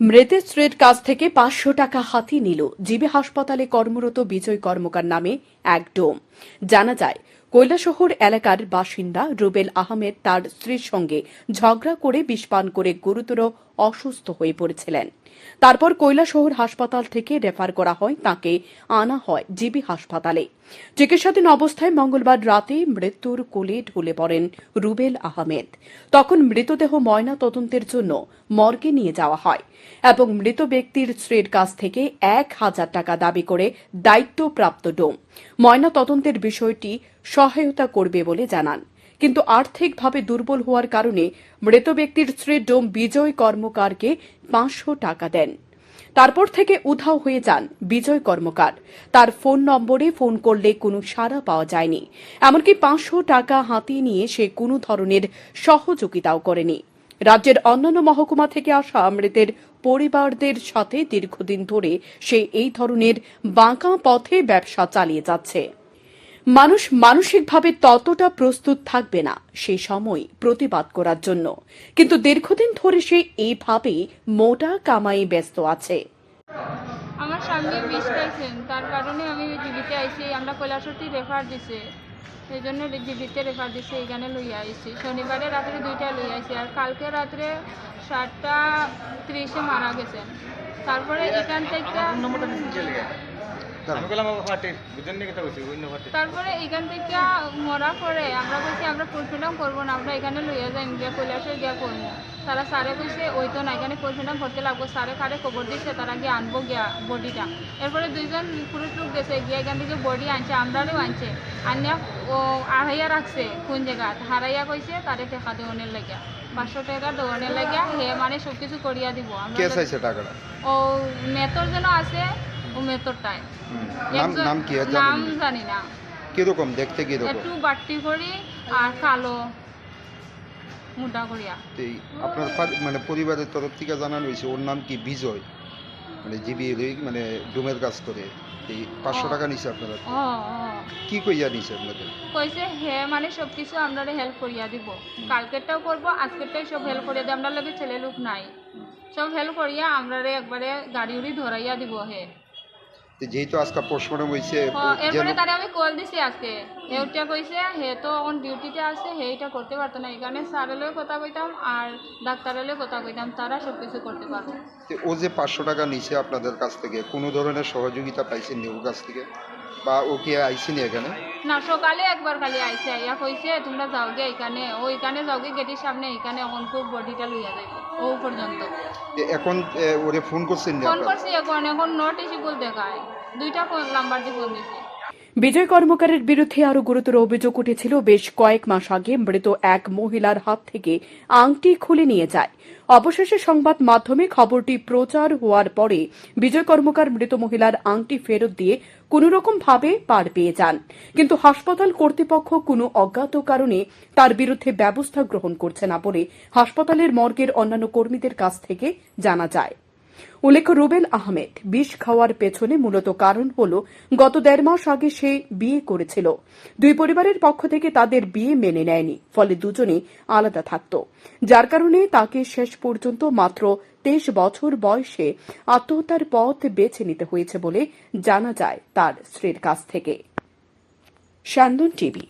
মৃতের স্ত্রীর কাছ থেকে পাঁচশো টাকা হাতি নিল। জিবি হাসপাতালে কর্মরত বিজয় কর্মকার নামে এক ডোম। জানা যায়, কৈলাসহর এলাকার বাসিন্দা রুবেল আহমেদ তার স্ত্রীর সঙ্গে ঝগড়া করে বিষপান করে গুরুতর অসুস্থ হয়ে পড়েছিলেন। তারপর কৈলাসহর হাসপাতাল থেকে রেফার করা হয়, তাকে আনা হয় জিবি হাসপাতালে। চিকিৎসাধীন অবস্থায় মঙ্গলবার রাতে মৃত্যুর কোলে ঢলে পড়েন রুবেল আহমেদ। তখন মৃতদেহ ময়না তদন্তের জন্য মর্গে নিয়ে যাওয়া হয় এবং মৃত ব্যক্তির স্ত্রীর কাছ থেকে এক হাজার টাকা দাবি করে দায়িত্বপ্রাপ্ত ডোম। ময়না তদন্তের বিষয়টি সহায়তা করবে বলে জানান। কিন্তু আর্থিকভাবে দুর্বল হওয়ার কারণে মৃত ব্যক্তির স্ত্রী ডোম বিজয় কর্মকারকে পাঁচশো টাকা দেন। তারপর থেকে উধাও হয়ে যান বিজয় কর্মকার। তার ফোন নম্বরে ফোন করলে কোনো সাড়া পাওয়া যায়নি। এমনকি পাঁচশো টাকা হাতিয়ে নিয়ে সে কোনো ধরনের সহযোগিতাও করেনি। রাজ্যের অন্যান্য মহকুমা থেকে আসা মৃতের পরিবারদের সাথে দীর্ঘদিন ধরে সে এই ধরনের বাঁকা পথে ব্যবসা চালিয়ে যাচ্ছে। মানুষ মানসিকভাবে ততটা প্রস্তুত থাকবে না সেই সময় প্রতিবাদ করার জন্য। কিন্তু দীর্ঘদিন ধরে সে এইভাবে মোটা কামাই ব্যস্ত আছে। আমার স্বামী বিষ খাইছেন, তার কারণে আমি জীবিতে আইছি, আমরা কৈলাসরটি রেফার দিছে। সেই জন্য জীবিতে রেফার দিছে এখানে লইয়া আইছি। শনিবারে রাত্রে দুইটা লইয়া আইছি, আর কালকে রাত্রে সাতটা ত্রিশে মারা গেছেন। তারপরে এখান থেকে তারপরে? এখান থেকে মরা পরে আমরা বলছি আমরা পোস্টমর্টম করব না আমরা এখানে লইয়া যাই গিয়া কৈলাসে গিয়া করব তারা স্যারে কইছে ওই তো না এখানে পোস্টমর্টম করতে লাগবো। স্যারে কারে খবর দিচ্ছে তারা গিয়ে আনব গিয়া বডিটা এরপরে দুইজন পুরুষ লোক গেছে গিয়ে এখান থেকে বডি আনছে আমরাও আনছে। আনিয়া ও আড়াইয়া রাখছে কোন জায়গা হারাইয়া কইছে তারে টেকা দেওয়ানের লাগিয়া পাঁচশো টাকা দেওয়ানের লাগিয়া হে মানে সব কিছু করিয়া দিব। আমরা ও মেতর যেন আছে ও মেতরটায়। নাম একজন- নাম কি আর নাম জানি না। কীরকম? দেখতে কীরকম? একটু বাট্টি করি আর কালো মোটা করিয়া তো এই আপনার পা- মানে পরিবারের তরফ থেকে জানানো হয়েছে ওর নাম কি বিজয়? মানে জিবি মানে ডুমের কাজ করে। এই পাঁচশো। টাকা নিছে আপনারা? ও ও। কি কইয়া নিছে আপনাদের? কইছে হে মানে সব কিছু আমরা হেল্প করিয়া দিব। কালকেরটাও করব আজকেরটাই সব হেল্প করিয়া দিব। আমরা লগে ছেলে লোক নাই। সব হেল্প করিয়া আমরা একবারে গাড়ি উড়ি ধরাইয়া দিব হে। তো যেহেতু আজকে হয়েছে ও, এরপরে তারে আমি কল দিছি আজকে। হেউটা কইছে হে তো অন ডিউটিতে আছে হেইটা করতে পারতো না। এখানে স্যারেরও কথা কইতাম আর ডাক্তারেলেও কথা কইতাম তারা সব কিছু করতে পারতো। ও যে পাঁচশো টাকা নিছে আপনাদের কাছ থেকে কোনো ধরনের সহযোগিতা পাইছে নিউর কাছ থেকে? বা ও কি আইসিনি এখানে? না সকালে একবার খালি আইসে আইয়া কইছে তোমরা যাও গে এখানে ও এখানে যাও গে গেটের সামনে এখানে এখন খুব বডিটা লইয়া যাইব ও পর্যন্ত। এখন এ, ওরে ফোন করছেন না ফোন আপনারা? করছি এখন এখন নট ইস্যুবল দেখায় দুইটা ফোন নাম্বার দিয়ে ফোন দিছি। বিজয় কর্মকারের বিরুদ্ধে আরও গুরুতর অভিযোগ উঠেছিল, বেশ কয়েক মাস আগে মৃত এক মহিলার হাত থেকে আংটি খুলে নিয়ে যায়। অবশেষে সংবাদ মাধ্যমে খবরটি প্রচার হওয়ার পরে বিজয় কর্মকার মৃত মহিলার আংটি ফেরত দিয়ে কোনোরকম ভাবে পার পেয়ে যান। কিন্তু হাসপাতাল কর্তৃপক্ষ কোনো অজ্ঞাত কারণে তার বিরুদ্ধে ব্যবস্থা গ্রহণ করছে না বলে হাসপাতালের মর্গের অন্যান্য কর্মীদের কাছ থেকে জানা যায়। উল্লেখ্য, রুবেল আহমেদ বিষ খাওয়ার পেছনে মূলত কারণ হল, গত দেড় মাস আগে সে বিয়ে করেছিল। দুই পরিবারের পক্ষ থেকে তাদের বিয়ে মেনে নেয়নি, ফলে দুজনেই আলাদা থাকত। যার কারণে তাকে শেষ পর্যন্ত মাত্র তেইশ বছর বয়সে আত্মহত্যার পথ বেছে নিতে হয়েছে বলে জানা যায় তার স্ত্রীর কাছ থেকে। স্যান্দন টিভি